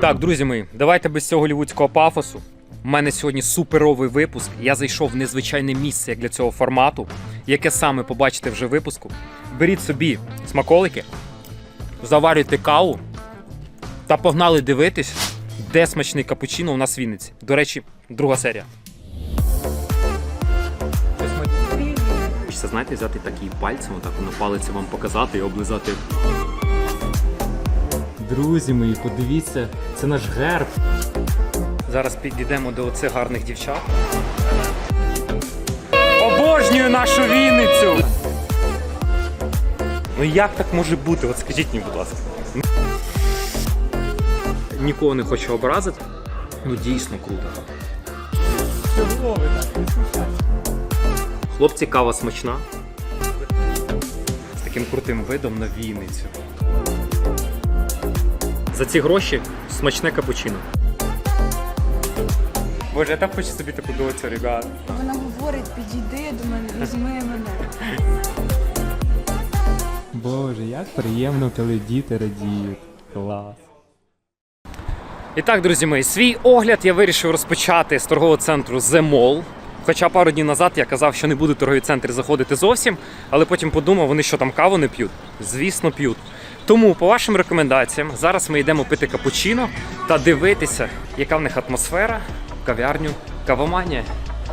Так, друзі мої, давайте без цього голівудського пафосу. У мене сьогодні суперовий випуск. Я зайшов в незвичайне місце як для цього формату, яке саме побачите вже в випуску. Беріть собі смаколики, заварюйте каву та погнали дивитись, де смачний капучино у нас в Вінниці. До речі, друга серія. Хочеться, знаєте, взяти такий пальцем, отак на палиці вам показати і облизати. Друзі мої, подивіться, це наш герб. Зараз підійдемо до оцих гарних дівчат. Обожнюю нашу Вінницю! Ну як так може бути? От скажіть мені, будь ласка. Нікого не хочу образити. Ну дійсно круто. Хлопці, кава смачна. З таким крутим видом на Вінницю. За ці гроші смачне капучино. Боже, я так хочу собі таку доцю, ребят. Вона говорить, підійди до мене, візьми мене. Боже, як приємно, коли діти радіють. Клас. І так, друзі мої, свій огляд я вирішив розпочати з торгового центру The Mall. Хоча пару днів назад я казав, що не буду в торгові центри заходити зовсім, але потім подумав, вони що там каву не п'ють? Звісно, п'ють. Тому, по вашим рекомендаціям, зараз ми йдемо пити капучино та дивитися, яка в них атмосфера, кав'ярню, кавоманія.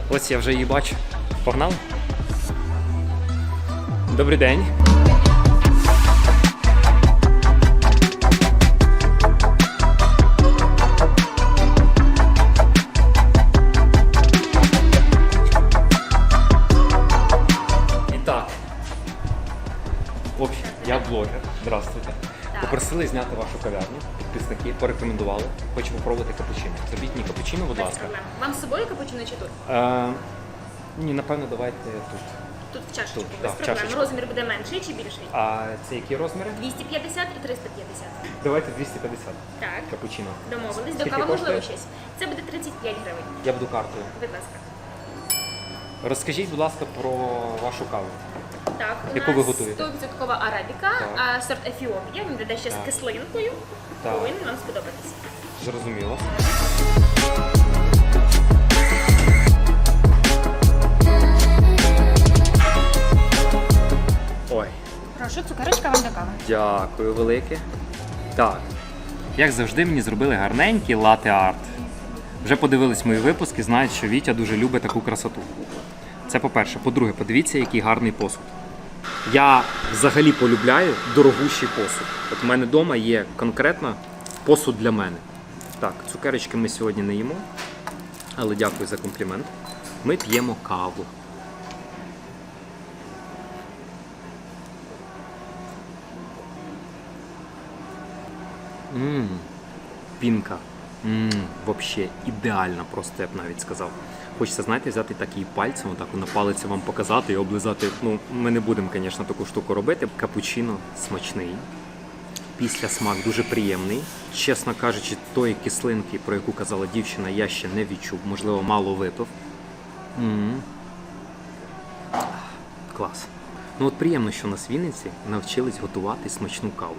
Ось я вже її бачу. Погнали? Добрий день. Я блогер. Здравствуйте. Попросили зняти вашу кав'ярню. Підписники порекомендували. Хочу попробувати капучино. Зробіть мені капучино, будь ласка. Вам з собою капучино чи тут? Е, ні, напевно, давайте тут. Тут в чашечку. Тут, Без в проблем. чашечку. Розмір буде менший чи більший? А це які розміри? 250 і 350. Давайте 250 Так. капучино. Домовились. До Скільки кави можливо коштує? щось. Це буде 35 гривень. Я буду картою. Будь ласка. Розкажіть, будь ласка, про вашу каву. Так, у Яку ви готуєте? 100% арабіка, а сорт Ефіопія. Він буде ще з Так. кислинкою. Так. Повинен вам сподобатися. Зрозуміло. Ой, Прошу, цукерочка вам до кави. дякую велике. Так, як завжди, мені зробили гарненький лати арт. Вже подивились мої випуски, знають, що Вітя дуже любить таку красоту. Це по-перше. По-друге, подивіться, який гарний посуд. Я взагалі полюбляю дорогущий посуд. От у мене вдома є конкретно посуд для мене. Так, цукерочки ми сьогодні не їмо, але дякую за комплімент. Ми п'ємо каву. Мм, пінка. Мм, вообще ідеальна, просто я б навіть сказав. Хочеться, знаєте, взяти такий пальцем, отак на палиці вам показати і облизати. Ну, ми не будемо, звісно, таку штуку робити. Капучино смачний. Після смак дуже приємний. Чесно кажучи, тої кислинки, про яку казала дівчина, я ще не відчув, можливо, мало випив. м Клас. Ну от приємно, що нас в Вінниці навчились готувати смачну каву.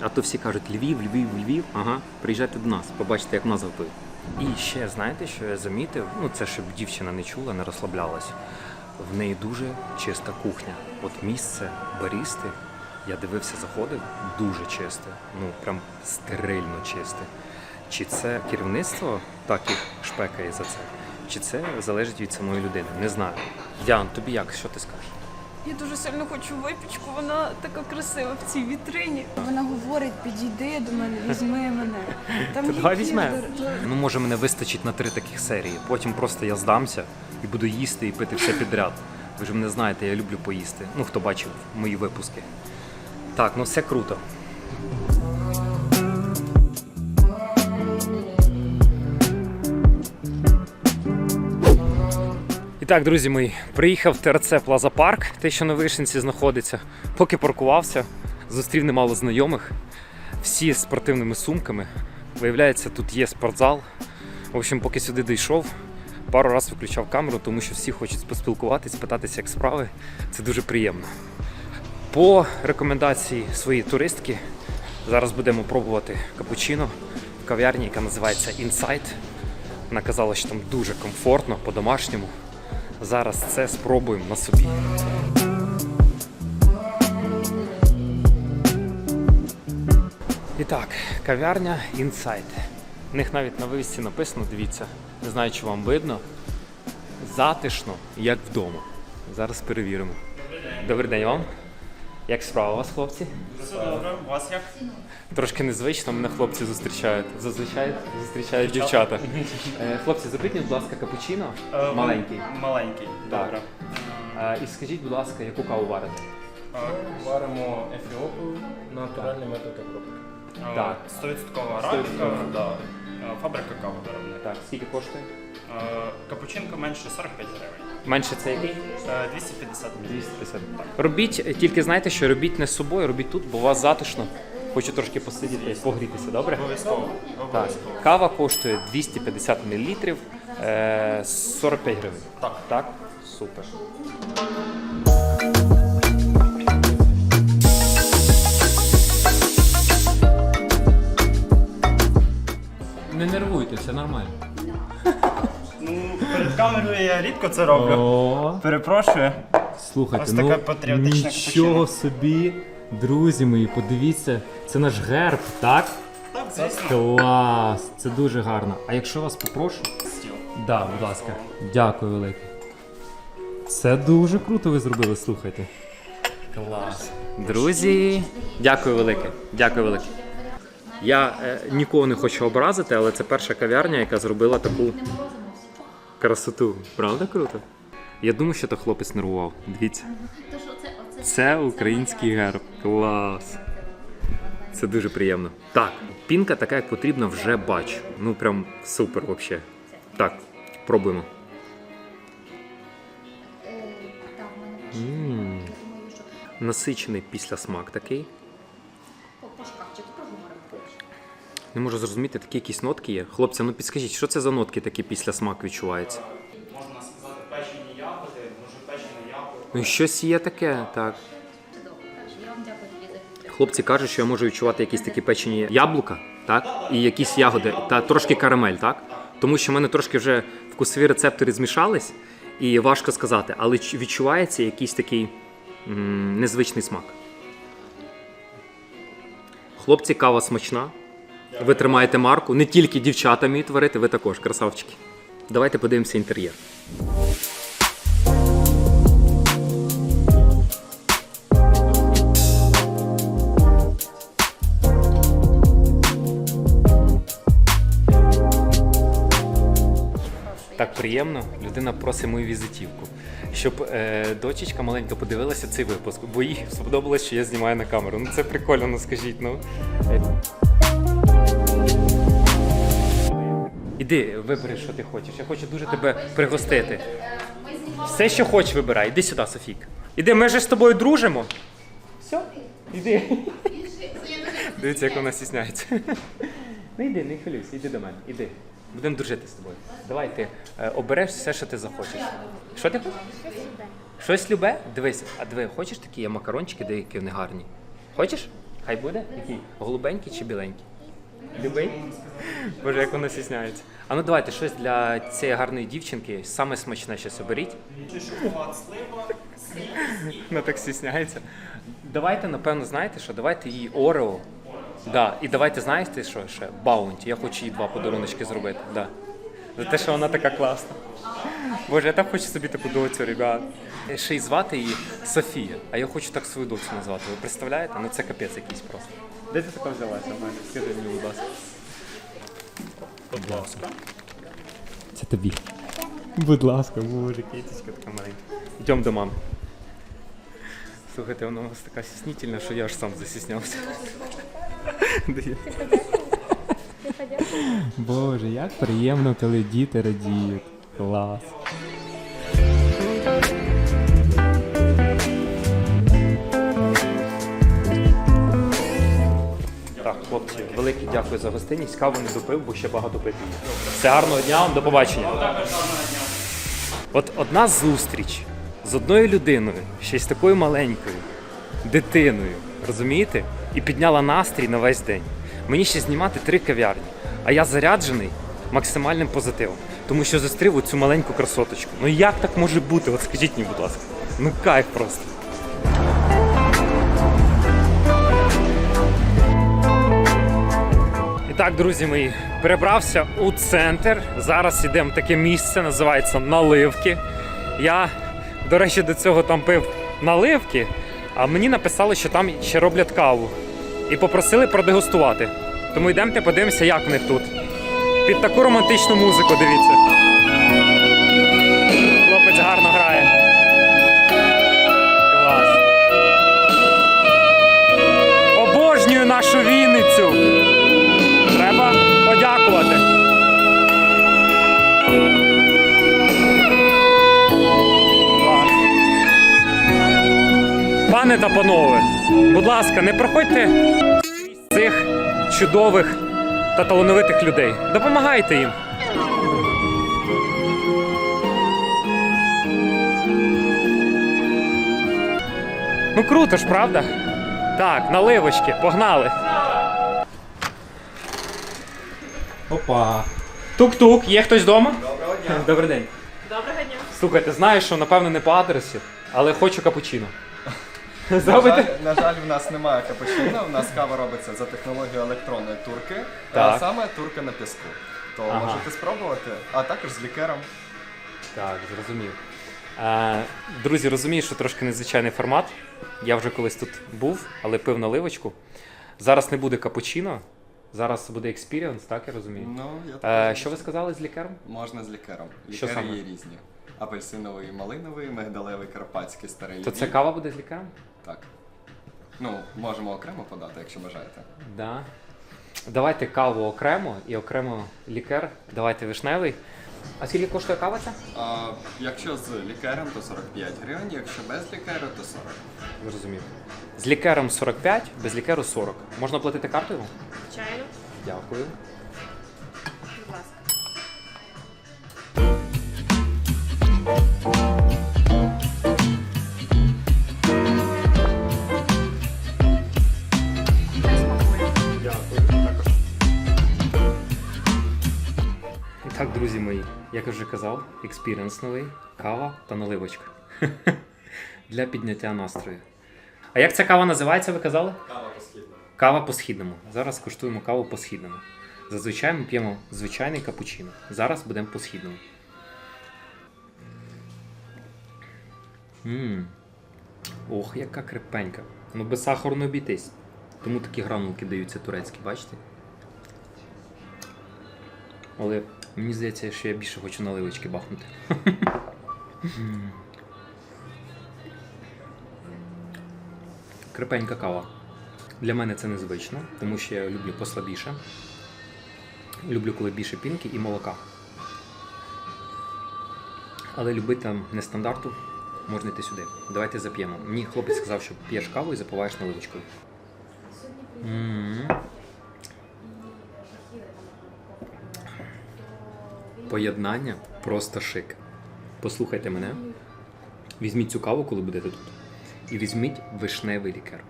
А то всі кажуть Львів, Львів, Львів. Ага, приїжджайте до нас, побачите, як нас готують. І ще знаєте, що я замітив? Ну це щоб дівчина не чула, не розслаблялась. В неї дуже чиста кухня. От місце барісти, я дивився, заходив, дуже чисте. Ну прям стерильно чисте. Чи це керівництво так їх шпекає за це? Чи це залежить від самої людини? Не знаю. Ян, тобі як? Що ти скажеш? Я дуже сильно хочу випічку, вона така красива в цій вітрині. Вона говорить, підійди до мене, візьми мене. Там давай візьме. Ну, може, мене вистачить на три таких серії. Потім просто я здамся і буду їсти і пити все підряд. Ви ж мене знаєте, я люблю поїсти. Ну, хто бачив мої випуски. Так, ну все круто. І так, друзі мої, приїхав в ТРЦ Плаза Парк, те, що на Вишенці знаходиться. Поки паркувався, зустрів немало знайомих, всі з спортивними сумками. Виявляється, тут є спортзал. В общем, поки сюди дійшов, пару разів виключав камеру, тому що всі хочуть поспілкуватись, питатися, як справи. Це дуже приємно. По рекомендації своєї туристки, зараз будемо пробувати капучино в кав'ярні, яка називається Insight. Вона казала, що там дуже комфортно, по-домашньому. Зараз це спробуємо на собі. І так, кав'ярня Insight. У них навіть на вивісці написано, дивіться, не знаю, чи вам видно. Затишно, як вдома. Зараз перевіримо. Добрий день вам. Як справа у вас, хлопці? Все добре, у вас як? Трошки незвично, мене хлопці зустрічають. Зазвичай зустрічають дівчата. Е, Хлопці, зробіть, будь ласка, капучино Е, маленький. Маленький, Так. добре. Е, І скажіть, будь ласка, яку каву варите? Варимо ефіопію, натуральний метод обробки. е, Так. 100% арабіка, 100%, да. Е, фабрика кави виробник. Так, скільки коштує? Е, Капучинка менше 45 гривень. Менше це який? Е, 250 мл. 250. Робіть, е, тільки знайте, що робіть не з собою, робіть тут, бо у вас затишно. Хочу трошки посидіти, і погрітися, добре? Обов'язково. Так. Обов'язково. Кава коштує 250 мл, е, 45 гривень. Так. Так? Супер. Не нервуйте, все нормально. Перед камерою я рідко це роблю. О, Перепрошую. слухайте, Ось ну така патріотична нічого собі, друзі мої, подивіться, це наш герб, так? Так, звісно. Клас, це дуже гарно. А якщо вас попрошу? Стіл. Да, будь ласка. Дякую велике. Це дуже круто ви зробили, слухайте. Клас. Друзі, дякую велике. Дякую велике. Я е, нікого не хочу образити, але це перша кав'ярня, яка зробила таку красоту. Правда круто? Я думаю, що то хлопець нервував. Дивіться. Це український герб. Клас. Це дуже приємно. Так, пінка така, як потрібно, вже бачу. Ну прям супер взагалі. Так, пробуємо. Насичений після смак такий. Не можу зрозуміти, такі якісь нотки є. Хлопці, ну підскажіть, що це за нотки такі після смак відчуваються? Можна сказати печені ягоди, може печені ягоди. Ну, щось є таке, так. Хлопці кажуть, що я можу відчувати якісь такі печені яблука, так? І якісь ягоди, та трошки карамель, так? Тому що в мене трошки вже вкусові рецептори змішались, і важко сказати, але відчувається якийсь такий м, незвичний смак. Хлопці, кава смачна. Ви тримаєте марку. Не тільки дівчата вміють творити, ви також, красавчики. Давайте подивимося інтер'єр. Так приємно, людина просить мою візитівку, щоб е, дочечка маленька подивилася цей випуск, бо їй сподобалось, що я знімаю на камеру. Ну це прикольно, ну скажіть. Ну. Іди, вибери, що ти хочеш. Я хочу дуже тебе пригостити. Все, що хочеш, вибирай. Іди сюди, Софік. Іди, ми же з тобою дружимо. Все, іди. Дивіться, як вона стісняється. Ну йди, не хвилюйся, іди до мене, іди. Будемо дружити з тобою. Давай ти е, обереш все, що ти захочеш. Що ти хочеш? Щось любе? Дивись, а диви, хочеш такі є макарончики, деякі вони гарні? Хочеш? Хай буде? Який? Голубенький чи біленький? Любий? Боже, як вона стісняється. А ну давайте щось для цієї гарної дівчинки, саме смачне щось оберіть. Шоколад, слива. Вона так стісняється. Давайте, напевно, знаєте що? Давайте їй Орео. Да. І давайте, знаєте що ще? Баунті. Я хочу їй два подаруночки зробити. Да. За те, що вона така класна. Боже, я так хочу собі таку доцю, ребят. Ще й звати її Софія, а я хочу так свою доцю назвати. Ви представляєте? Ну це капець якийсь просто. Де ти така взялася в мене? Скажи мені, будь ласка. Будь ласка. Це тобі. Будь ласка, боже, кітечка така маленька. Йдемо до мами. Слухайте, вона у вас така стіснительна, що я аж сам засіснявся. Боже, як приємно, коли діти радіють. Клас. Так, хлопці, велике дякую за гостинність. Каву не допив, бо ще багато пити. Все гарного дня вам, до побачення. От одна зустріч з одною людиною, ще з такою маленькою дитиною, розумієте? І підняла настрій на весь день. Мені ще знімати три кав'ярні. А я заряджений максимальним позитивом. Тому що зустрів оцю маленьку красоточку. Ну як так може бути? От скажіть мені, будь ласка. Ну кайф просто. І так, друзі мої, перебрався у центр. Зараз йдемо в таке місце, називається Наливки. Я, до речі, до цього там пив наливки, а мені написали, що там ще роблять каву. І попросили продегустувати. Тому йдемте, подивимося, як в них тут. Під таку романтичну музику, дивіться. Хлопець гарно грає. Клас. Обожнюю нашу Вінницю. Пане та панове, будь ласка, не проходьте цих чудових та талановитих людей. Допомагайте їм. Ну круто ж, правда? Так, наливочки, погнали. Опа. Тук-тук, є хтось вдома? Доброго дня. Добрий день. Доброго дня. Слухайте, знаю, що напевно не по адресі, але хочу капучино. На жаль, на жаль, в нас немає капучино, у нас кава робиться за технологією електронної турки, Так. а саме турка на піску. То Ага. можете спробувати, а також з лікером. Так, зрозумів. Е, друзі, розумію, що трошки незвичайний формат. Я вже колись тут був, але пив наливочку. Зараз не буде капучино, зараз буде експіріенс, так я розумію. Ну, я так Е, що ви сказали з лікером? можна з лікером. Що Лікери саме? є різні. Апельсиновий, малиновий, мигдалевий, карпатський, старий. То це львів. кава буде з лікером? Так. Ну, можемо окремо подати, якщо бажаєте. Да. Давайте каву окремо і окремо лікер. Давайте вишневий. А скільки коштує кава ця? А, якщо з лікером, то 45 гривень, якщо без лікеру, то 40. Зрозумів. З лікером 45, без лікеру 40. Можна платити картою? Звичайно. Дякую. Будь ласка. І так, друзі мої, як я вже казав, експіріенс новий, кава та наливочка. Для підняття настрою. А як ця кава називається, ви казали? Кава по-східному. Кава по-східному. Зараз куштуємо каву по-східному. Зазвичай ми п'ємо звичайний капучино. Зараз будемо по-східному. Мм. Ох, яка крепенька. Ну без сахару не обійтись. Тому такі гранулки даються турецькі, бачите? Але мені здається, що я більше хочу наливочки бахнути. Крепенька кава. Для мене це незвично, тому що я люблю послабіше. Люблю, коли більше пінки і молока. Але любити нестандарту, можна йти сюди. Давайте зап'ємо. Мені хлопець сказав, що п'єш каву і запиваєш наливочкою. Поєднання просто шик. Послухайте мене. Візьміть цю каву, коли будете тут. І візьміть вишневий лікер.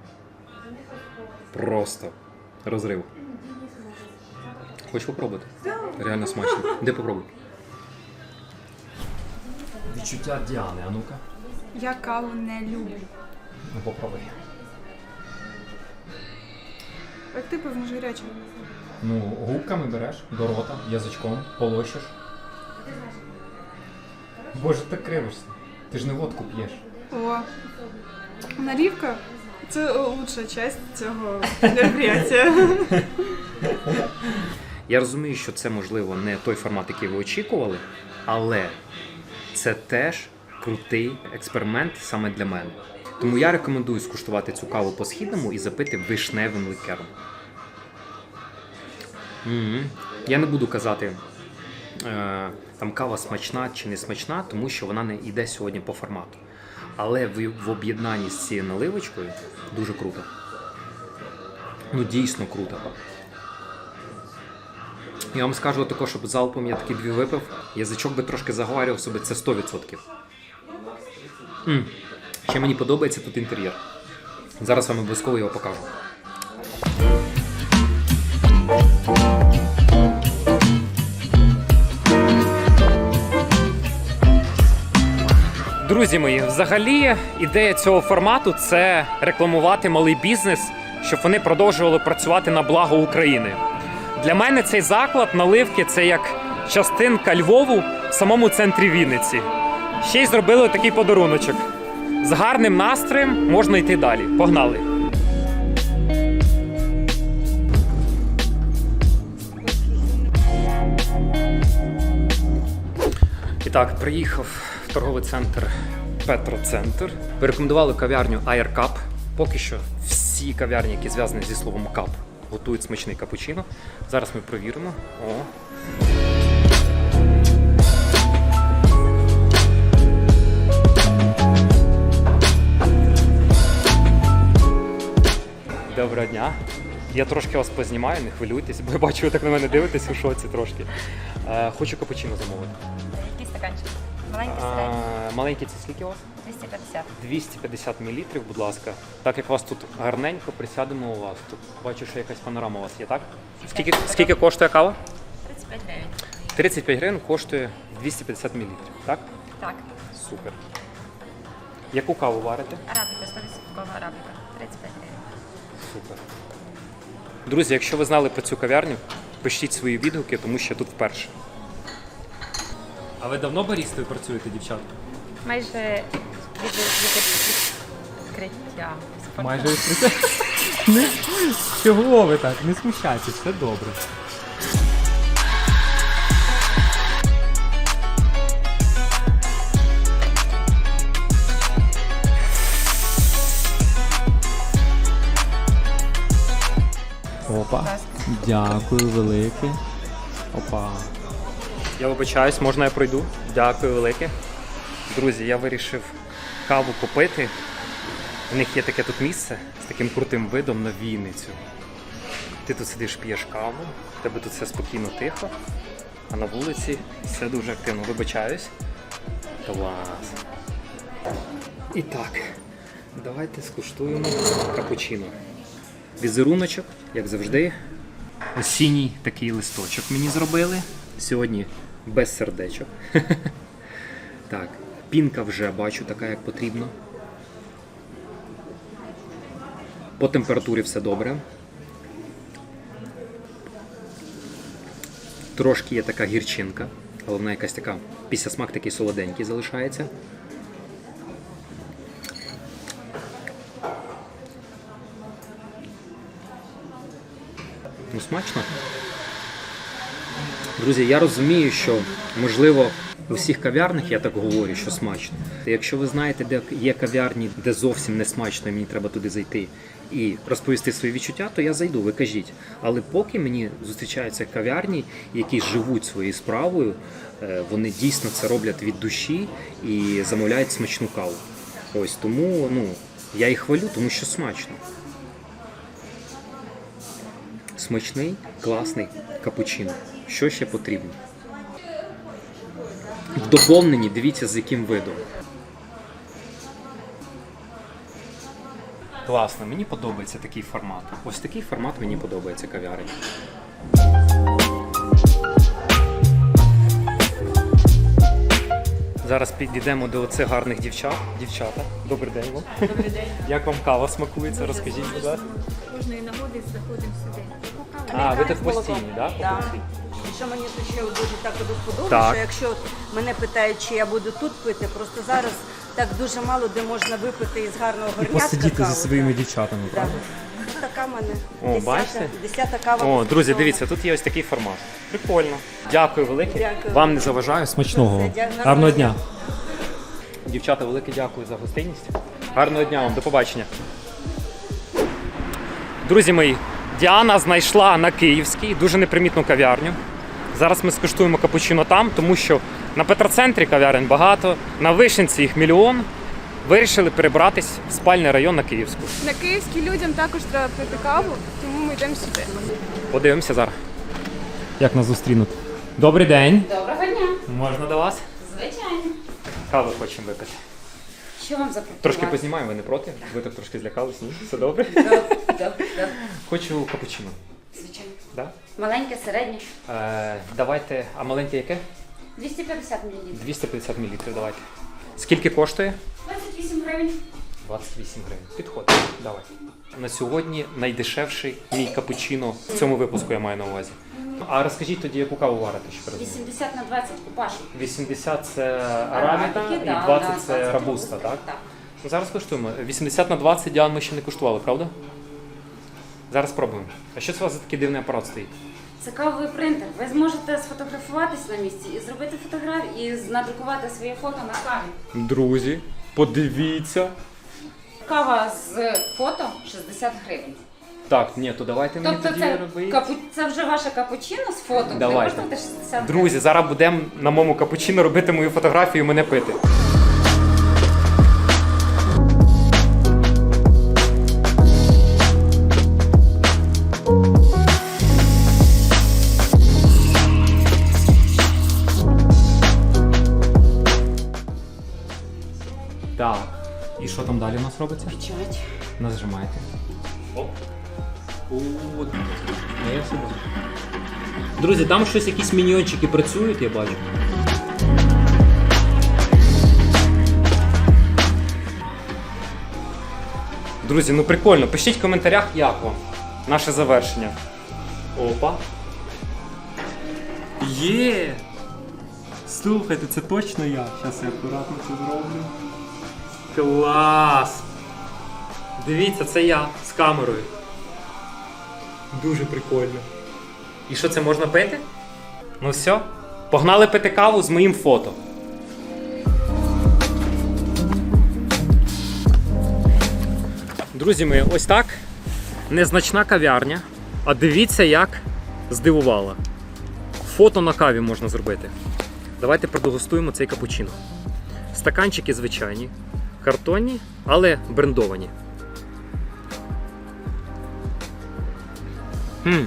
Просто розрив. Хочеш попробувати? Реально смачно. Де попробуй? Відчуття Діани, а ну-ка. Я каву не люблю. Ну попробуй. Як ти пив, може гаряче? Ну, губками береш до рота, язичком, полощиш. Боже, ти кривишся. Ти ж не водку п'єш. О, налівка це лучша часть цього мероприятия. Я розумію, що це можливо не той формат, який ви очікували, але це теж крутий експеримент саме для мене. Тому я рекомендую скуштувати цю каву по східному і запити вишневим ликером. М. Я не буду казати, там кава смачна чи не смачна, тому що вона не йде сьогодні по формату. Але в, в об'єднанні з цією наливочкою дуже круто. Ну, дійсно круто. Я вам скажу також, щоб залпом я такі дві випив. Язичок би трошки заговарював собі, це 100%. м Ще мені подобається тут інтер'єр. Зараз вам обов'язково його покажу. Друзі мої, взагалі ідея цього формату це рекламувати малий бізнес, щоб вони продовжували працювати на благо України. Для мене цей заклад наливки це як частинка Львову в самому центрі Вінниці. Ще й зробили такий подаруночок. З гарним настроєм можна йти далі. Погнали! І так, приїхав торговий центр Петроцентр. Порекомендували кав'ярню Air Cup. Поки що всі кав'ярні, які зв'язані зі словом кап, готують смачний капучино. Зараз ми провіримо. О. Доброго дня. Я трошки вас познімаю, не хвилюйтесь, бо я бачу, ви так на мене дивитесь у шоці трошки. Е, хочу капучино замовити. Який стаканчик? Маленький А, середній, маленький це скільки у вас? 250. 250 мл, будь ласка. Так як у вас тут гарненько, присядемо у вас. Тут бачу, що якась панорама у вас є, так? Скільки, скільки коштує кава? 35 гривень. 35 гривень коштує 250 мл, так? Так. Супер. Яку каву варите? Арабіка, 100% арабіка. 35 гривень. Супер. Друзі, якщо ви знали про цю кав'ярню, пишіть свої відгуки, тому що я тут вперше. А ви давно барістою працюєте, дівчатка? Майже від відкриття. Майже відкрите. Не, чого ви так? Не смущайтесь, все добре. Опа. Дякую велике. Опа. Я вибачаюсь, можна я пройду? Дякую велике. Друзі, я вирішив каву купити. У них є таке тут місце з таким крутим видом на Вінницю. Ти тут сидиш, п'єш каву, в тебе тут все спокійно тихо, а на вулиці все дуже активно. Вибачаюсь. Клас. І так, давайте скуштуємо капучино. Візеруночок, як завжди, осінній такий листочок мені зробили. Сьогодні без сердечок. Так, пінка вже бачу така, як потрібно. По температурі все добре. Трошки є така гірчинка, але вона якась така, після смак такий солоденький залишається. Ну, смачно. Друзі, я розумію, що можливо у всіх кав'ярнях я так говорю, що смачно. Якщо ви знаєте, де є кав'ярні, де зовсім не смачно, і мені треба туди зайти і розповісти свої відчуття, то я зайду, ви кажіть. Але поки мені зустрічаються кав'ярні, які живуть своєю справою, е, вони дійсно це роблять від душі і замовляють смачну каву. Ось тому ну, я їх хвалю, тому що смачно. Смачний, класний капучино. Що ще потрібно? В доповненні дивіться з яким видом. Класно, мені подобається такий формат. Ось такий формат мені подобається кав'ярень. Зараз підійдемо до оцих гарних дівчат. Дівчата, добрий день вам. Добрий день. Як вам кава смакується? Розкажіть, будь ласка. Кожної нагоди заходимо сюди. А, ви тут постійні, так? Так. І що мені тут ще дуже так Так. що якщо мене питають, чи я буду тут пити, просто зараз так дуже мало де можна випити із гарного І горнятка посидіти каву. зі своїми дівчатами, правда? Така в. О, бачите? Десята кава. О, друзі, дивіться, тут є ось такий формат. Прикольно. Дякую велике. Дякую. Вам не заважаю. Смачного. дякую. Гарного дня. Дівчата, велике дякую за гостинність. Гарного дня вам, до побачення. Друзі мої, Діана знайшла на Київській дуже непримітну кав'ярню. Зараз ми скуштуємо капучино там, тому що на Петроцентрі кав'ярень багато, на Вишенці їх мільйон. Вирішили перебратись в спальний район на Київську. На київській людям також треба пити каву, тому ми йдемо сюди. Подивимося зараз. Як нас зустрінуть? Добрий день. Доброго дня. Можна до вас? Звичайно. Каву хочемо випити. Що вам запропонувати? Трошки познімаємо, ви не проти? Ви так трошки злякались, ні? Все добре? Добре, добре. Хочу капучино. Звичайно. Да? Маленьке, середнє. Е, давайте, а маленьке яке? 250 мл. 250 мл давайте. Скільки коштує? 28 гривень. 28 гривень. Підходить. Давай. На сьогодні найдешевший мій капучино в цьому випуску я маю на увазі. А розкажіть тоді, яку каву варите ще перед ним? 80 на 20 купаж. 80 це арабіка Арабіки, і 20 да, це 20 рабуста, так? Так. Ну, зараз коштуємо. 80 на 20 Діан ми ще не куштували, правда? Зараз спробуємо. А що це у вас за такий дивний апарат стоїть? Це кавовий принтер. Ви зможете сфотографуватись на місці і зробити фотографію, і надрукувати своє фото на каві. Друзі, подивіться. Кава з фото 60 гривень. Так, ні, то давайте мені Тобто тоді це, робити. капу... це вже ваше капучино з фото. Давайте. коштувати 60 гривень. Друзі, зараз будемо на моєму капучино робити мою фотографію і мене пити. Так. І що там далі у нас робиться? Печать. Нажимаєте. Оп. О, я все бачу. Друзі, там щось якісь міньйончики працюють, я бачу. Друзі, ну прикольно. Пишіть в коментарях, як вам наше завершення. Опа. Є! Слухайте, це точно я. Зараз я акуратно це зроблю. Клас! Дивіться, це я з камерою. Дуже прикольно. І що це можна пити? Ну все. Погнали пити каву з моїм фото. Друзі мої, ось так. Незначна кав'ярня. А дивіться, як здивувала. Фото на каві можна зробити. Давайте продегустуємо цей капучино. Стаканчики звичайні, картонні, але брендовані. Хм.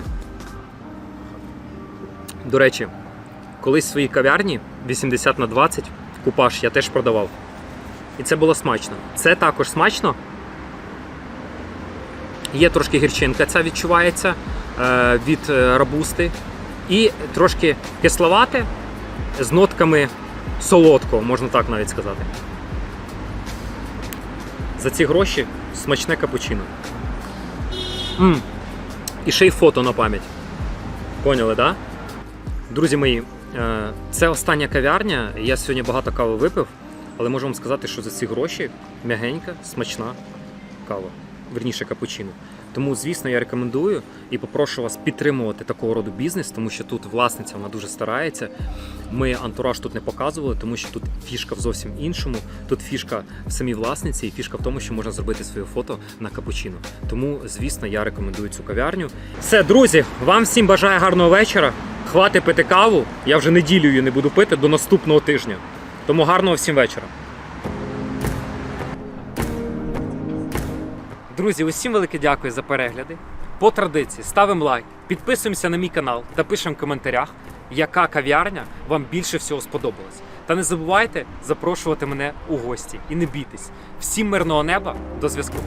До речі, колись в своїй кав'ярні 80 на 20 купаж я теж продавав. І це було смачно. Це також смачно. Є трошки гірчинка, ця відчувається е, від е, рабусти. І трошки кисловате з нотками солодкого, можна так навіть сказати. За ці гроші смачне капучино. м І ще й фото на пам'ять. Поняли, так? Да? Друзі мої, е, це остання кав'ярня. Я сьогодні багато кави випив, але можу вам сказати, що за ці гроші м'ягенька, смачна кава. Верніше капучино. Тому, звісно, я рекомендую і попрошу вас підтримувати такого роду бізнес, тому що тут власниця вона дуже старається. Ми антураж тут не показували, тому що тут фішка в зовсім іншому. Тут фішка в самій власниці, і фішка в тому, що можна зробити своє фото на капучино. Тому, звісно, я рекомендую цю кав'ярню. Все, друзі, вам всім бажаю гарного вечора. Хвати пити каву. Я вже неділю її не буду пити до наступного тижня. Тому гарного всім вечора. Друзі, усім велике дякую за перегляди. По традиції ставимо лайк, підписуємося на мій канал та пишемо в коментарях, яка кав'ярня вам більше всього сподобалась. Та не забувайте запрошувати мене у гості і не бійтесь. Всім мирного неба, до зв'язку.